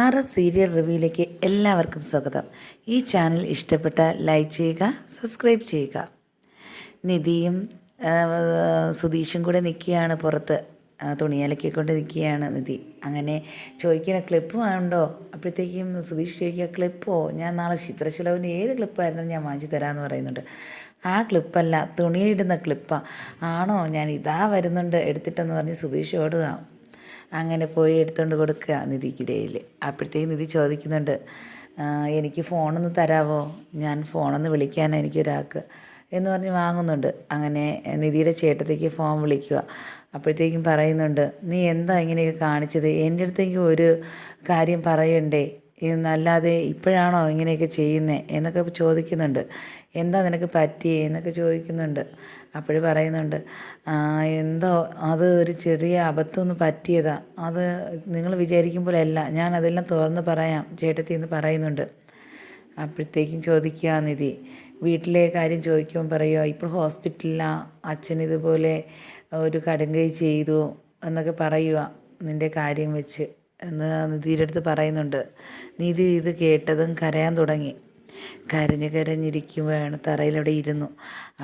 ആറ് സീരിയൽ റിവ്യൂയിലേക്ക് എല്ലാവർക്കും സ്വാഗതം. ഈ ചാനൽ ഇഷ്ടപ്പെട്ട ലൈക്ക് ചെയ്യുക സബ്സ്ക്രൈബ് ചെയ്യുക. നിധിയും സുധീഷും കൂടെ നിൽക്കുകയാണ് പുറത്ത്. തുണിയലക്കിക്കൊണ്ട് നിൽക്കുകയാണ് നിധി. അങ്ങനെ ചോദിക്കുന്ന ക്ലിപ്പ് വേണ്ടോ അപ്പോഴത്തേക്കും സുധീഷ് ചോദിക്കുക ക്ലിപ്പോ ഞാൻ നാളെ ചിത്രശലവിന് ഏത് ക്ലിപ്പായിരുന്നു ഞാൻ വാങ്ങിച്ചു തരാമെന്ന് പറയുന്നുണ്ട്. ആ ക്ലിപ്പല്ല തുണിയിടുന്ന ക്ലിപ്പാണ് ആണോ? ഞാൻ ഇതാ വരുന്നുണ്ട് എടുത്തിട്ടെന്ന് പറഞ്ഞ് സുധീഷ് ഓടുക. അങ്ങനെ പോയി എടുത്തുകൊണ്ട് കൊടുക്കുക നിധിക്കിടയിൽ അപ്പോഴത്തേക്ക് നിധി ചോദിക്കുന്നുണ്ട് "ആ, എനിക്ക് ഫോണൊന്ന് തരാവോ? ഞാൻ ഫോണൊന്ന് വിളിക്കാൻ എനിക്കൊരാൾക്ക് എന്ന് പറഞ്ഞ് വാങ്ങുന്നുണ്ട്. അങ്ങനെ നിധിയുടെ ചേട്ടത്തേക്ക് ഫോൺ വിളിക്കുക അപ്പോഴത്തേക്കും പറയുന്നുണ്ട് നീ എന്താ ഇങ്ങനെയൊക്കെ കാണിച്ചത്? എന്റെ അടുത്തേക്ക് ഒരു കാര്യം പറയണ്ടേ? എന്നല്ലാതെ ഇപ്പോഴാണോ ഇങ്ങനെയൊക്കെ ചെയ്യുന്നത് എന്നൊക്കെ ചോദിക്കുന്നുണ്ട്. എന്താ നിനക്ക് പറ്റിയേ എന്നൊക്കെ ചോദിക്കുന്നുണ്ട്. അപ്പോൾ പറയുന്നുണ്ട് എന്തോ അത് ഒരു ചെറിയ അബദ്ധം ഒന്ന് പറ്റിയതാ. അത് നിങ്ങൾ വിചാരിക്കും പോലെ അല്ല ഞാൻ അതെല്ലാം തുറന്ന് പറയാം ചേട്ടത്തി എന്ന് പറയുന്നുണ്ട്. അപ്പോഴത്തേക്കും ചോദിക്കുക നിധി വീട്ടിലെ കാര്യം ചോദിക്കുമ്പോൾ പറയുക ഇപ്പോൾ ഹോസ്പിറ്റലിലാണ് അച്ഛൻ ഇതുപോലെ ഒരു കടുങ്കൈ ചെയ്തു എന്നൊക്കെ പറയുക നിന്റെ കാര്യം വെച്ച്. എന്ന് നിധിയുടെ അടുത്ത് പറയുന്നുണ്ട്. നിധി ഇത് കേട്ടതും കരയാൻ തുടങ്ങി. കരഞ്ഞ് കരഞ്ഞിരിക്കുമ്പോഴാണ് തറയിലവിടെ ഇരുന്നു.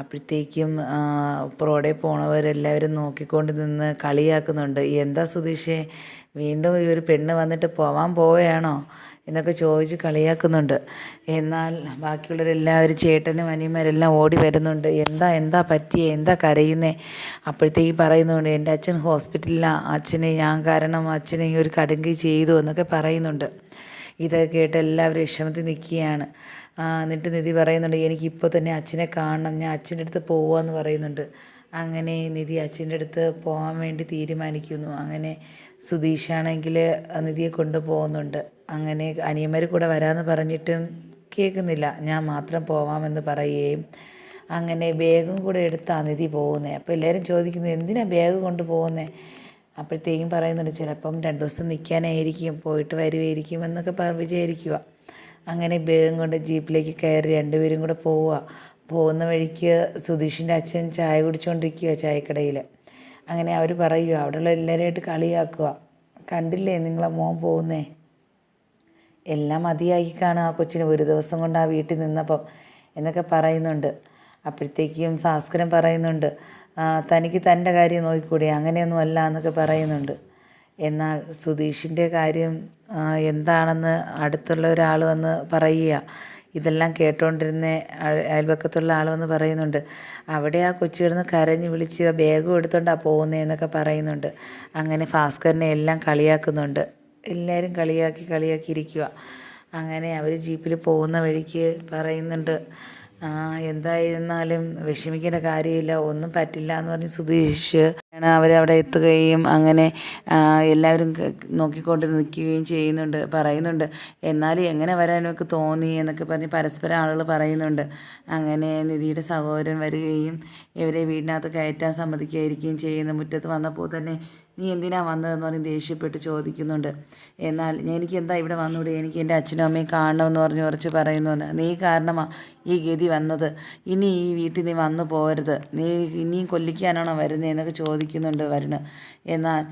അപ്പോഴത്തേക്കും റോഡിൽ പോണവരെല്ലാവരും നോക്കിക്കൊണ്ട് നിന്ന് കളിയാക്കുന്നുണ്ട്. എന്താ സുധീഷേ വീണ്ടും ഈ ഒരു പെണ്ണ് വന്നിട്ട് പോവാൻ പോവുകയാണോ? എന്നൊക്കെ ചോദിച്ച് കളിയാക്കുന്നുണ്ട്. എന്നാൽ ബാക്കിയുള്ളവരെല്ലാവരും ചേട്ടനും അനിയന്മാരെല്ലാം ഓടി വരുന്നുണ്ട്. എന്താ എന്താ പറ്റിയേ? എന്താ കരയുന്നേ? അപ്പോഴത്തേക്ക് പറയുന്നുണ്ട് എന്റെ അച്ഛൻ ഹോസ്പിറ്റലിലാണ് അച്ഛനെ ഞാൻ കാരണം അച്ഛനെ ഒരു കടുങ്കി ചെയ്തു എന്നൊക്കെ പറയുന്നുണ്ട്. ഇതൊക്കെ കേട്ട് എല്ലാവരും വിഷമത്തിൽ നിൽക്കുകയാണ്. എന്നിട്ട് നിധി പറയുന്നുണ്ട് എനിക്കിപ്പോൾ തന്നെ അച്ഛനെ കാണണം. ഞാൻ അച്ഛന്റെ അടുത്ത് പോവാന്ന് പറയുന്നുണ്ട്. അങ്ങനെ നിധി അച്ഛന്റെ അടുത്ത് പോകാൻ വേണ്ടി തീരുമാനിക്കുന്നു. അങ്ങനെ സുധീഷാണെങ്കിൽ നിധിയെ കൊണ്ടുപോകുന്നുണ്ട്. അങ്ങനെ അനിയന്മാർ കൂടെ വരാമെന്ന് പറഞ്ഞിട്ടും കേൾക്കുന്നില്ല. ഞാൻ മാത്രം പോവാമെന്ന് പറയുകയും അങ്ങനെ ബാഗും കൂടെ എടുത്താണ് നിധി പോകുന്നത് അപ്പോൾ എല്ലാവരും ചോദിക്കുന്നത് എന്തിനാണ് ബാഗ് കൊണ്ട് പോകുന്നത് അപ്പോഴത്തേക്കും പറയുന്നുണ്ട് ചിലപ്പം രണ്ട് ദിവസം നിൽക്കാനായിരിക്കും പോയിട്ട് വരുമായിരിക്കും എന്നൊക്കെ വിചാരിക്കുക. അങ്ങനെ ബേഗം കൊണ്ട് ജീപ്പിലേക്ക് കയറി രണ്ടുപേരും കൂടെ പോവുക. പോകുന്ന വഴിക്ക് സുധീഷിന്റെ അച്ഛൻ ചായ കുടിച്ചുകൊണ്ടിരിക്കുക ചായക്കടയിൽ. അങ്ങനെ അവർ പറയുക അവിടെയുള്ള എല്ലാവരുമായിട്ട് കളിയാക്കുക. കണ്ടില്ലേ നിങ്ങളെ മോൻ പോകുന്നേ? എല്ലാം മതിയാക്കി കാണും ആ കൊച്ചിന്. ഒരു ദിവസം കൊണ്ട് ആ വീട്ടിൽ നിന്നപ്പം എന്നൊക്കെ പറയുന്നുണ്ട്. അപ്പോഴത്തേക്കും ഭാസ്കരൻ പറയുന്നുണ്ട് തനിക്ക് തന്റെ കാര്യം നോക്കിക്കൂടെ? അങ്ങനെയൊന്നും അല്ല എന്നൊക്കെ പറയുന്നുണ്ട്. എന്നാൽ സുധീഷിന്റെ കാര്യം എന്താണെന്ന് അടുത്തുള്ള ഒരാൾ വന്ന് പറയുക. ഇതെല്ലാം കേട്ടോണ്ടിരുന്ന അയ- അയൽപക്കത്തുള്ള ആൾ വന്ന് പറയുന്നുണ്ട് അവിടെ ആ കൊച്ചു കിടന്ന് കരഞ്ഞ് വിളിച്ച് ബാഗും എടുത്തോണ്ടാണ് പോകുന്നതെന്നൊക്കെ പറയുന്നുണ്ട്. അങ്ങനെ ഭാസ്കരനെ എല്ലാം കളിയാക്കുന്നുണ്ട്. എല്ലാവരും കളിയാക്കി കളിയാക്കി ഇരിക്കുക അങ്ങനെ അവർ ജീപ്പിൽ പോകുന്ന വഴിക്ക് പറയുന്നുണ്ട് "ആ, എന്തായിരുന്നാലും വിഷമിക്കേണ്ട കാര്യമില്ല ഒന്നും പറ്റില്ല എന്ന് പറഞ്ഞ് സുധീഷ് അവരവിടെ എത്തുകയും അങ്ങനെ എല്ലാവരും നോക്കിക്കൊണ്ട് നിൽക്കുകയും ചെയ്യുന്നുണ്ട് പറയുന്നുണ്ട്. എന്നാലും എങ്ങനെ വരാനൊക്കെ തോന്നി എന്നൊക്കെ പറഞ്ഞ് പരസ്പരം ആളുകൾ പറയുന്നുണ്ട്. അങ്ങനെ നിധിയുടെ സഹോദരൻ വരികയും ഇവരെ വീടിനകത്ത് കയറ്റാൻ സമ്മതിക്കുകയായിരിക്കുകയും ചെയ്യുന്നു. മുറ്റത്ത് വന്നപ്പോൾ തന്നെ നീ എന്തിനാ വന്നതെന്ന് പറഞ്ഞ് ദേഷ്യപ്പെട്ട് ചോദിക്കുന്നുണ്ട്. എന്നാൽ എനിക്ക് എന്താ ഇവിടെ വന്നൂടെ? എനിക്ക് എന്റെ അച്ഛനും അമ്മയും കാണണമെന്ന് പറഞ്ഞ് കുറച്ച് പറയുന്നു നീ കാരണമാ ഈ ഗതി വന്നത്. ഇനി ഈ വീട്ടിൽ നീ വന്നു പോരുത്. നീ ഇനിയും കൊല്ലിക്കാനാണോ വരുന്നത് എന്നൊക്കെ ചോദിക്കുന്നുണ്ട് വരുണ്. എന്നാൽ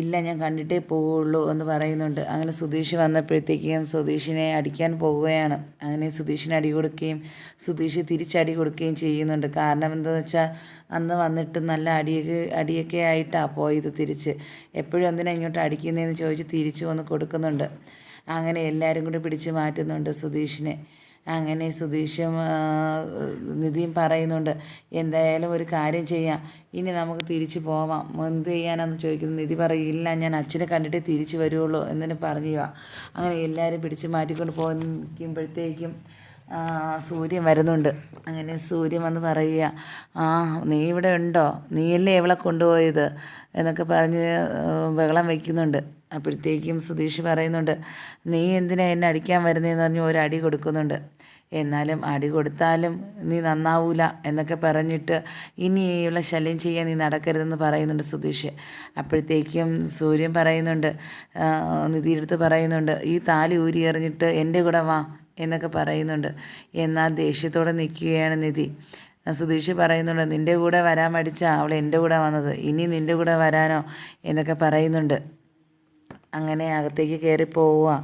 ഇല്ല ഞാൻ കണ്ടിട്ടേ പോവുള്ളൂ എന്ന് പറയുന്നുണ്ട്. അങ്ങനെ സുധീഷ് വന്നപ്പോഴത്തേക്കും സുധീഷിനെ അടിക്കാൻ പോവുകയാണ്. അങ്ങനെ സുധീഷിന് അടി കൊടുക്കുകയും സുധീഷ് തിരിച്ചടി കൊടുക്കുകയും ചെയ്യുന്നുണ്ട്. കാരണം എന്താണെന്ന് വെച്ചാൽ അന്ന് വന്നിട്ട് നല്ല അടിയൊക്കെ അടിയൊക്കെ ആയിട്ടാണ് പോയത് തിരിച്ച് എപ്പോഴും എന്തിനാ ഇങ്ങോട്ട് അടിക്കുന്നതെന്ന് ചോദിച്ച് തിരിച്ചു വന്ന് കൊടുക്കുന്നുണ്ട്. അങ്ങനെ എല്ലാവരും കൂടി പിടിച്ച് മാറ്റുന്നുണ്ട് സുധീഷിനെ. അങ്ങനെ സുധീഷും നിധിയും പറയുന്നുണ്ട് എന്തായാലും ഒരു കാര്യം ചെയ്യാം. ഇനി നമുക്ക് തിരിച്ച് പോവാം. എന്ത് ചെയ്യാനാന്ന് ചോദിക്കുന്നു. നിധി പറയും ഇല്ല ഞാൻ അച്ഛനെ കണ്ടിട്ടേ തിരിച്ച് വരുള്ളൂ എന്നിട്ട് പറഞ്ഞു അങ്ങനെ എല്ലാവരും പിടിച്ച് മാറ്റിക്കൊണ്ട് പോകുമ്പോഴത്തേക്കും സൂര്യൻ വരുന്നുണ്ട്. അങ്ങനെ സൂര്യൻ വന്ന് പറയുക ആ നീ ഇവിടെ ഉണ്ടോ? നീയല്ലേ ഇവളെ കൊണ്ടുപോയത്? എന്നൊക്കെ പറഞ്ഞ് ബഹളം വയ്ക്കുന്നുണ്ട് അപ്പോഴത്തേക്കും സുധീഷ് പറയുന്നുണ്ട് നീ എന്തിനാ എന്നെ അടിക്കാൻ വരുന്നതെന്ന് പറഞ്ഞ് ഒരു അടി കൊടുക്കുന്നുണ്ട്. എന്നാലും അടി കൊടുത്താലും നീ നന്നാവൂല എന്നൊക്കെ പറഞ്ഞിട്ട് ഇനി ഇവളെ ശല്യം ചെയ്യാൻ നീ നടക്കരുതെന്ന് പറയുന്നുണ്ട് സുധീഷ്. അപ്പോഴത്തേക്കും സൂര്യൻ പറയുന്നുണ്ട് നിധിയെടുത്ത് പറയുന്നുണ്ട് ഈ താലി ഊരി എറിഞ്ഞിട്ട് എന്റെ കൂടെ വാ. എന്നൊക്കെ പറയുന്നുണ്ട്. എന്നാൽ ദേഷ്യത്തോടെ നിൽക്കുകയാണ് നിധി. സുധീഷ് പറയുന്നുണ്ട് നിന്റെ കൂടെ വരാൻ പഠിച്ച അവൾ എന്റെ കൂടെ വന്നത്. ഇനി നിന്റെ കൂടെ വരാനോ? എന്നൊക്കെ പറയുന്നുണ്ട്. അങ്ങനെ അകത്തേക്ക് കയറി പോവുക.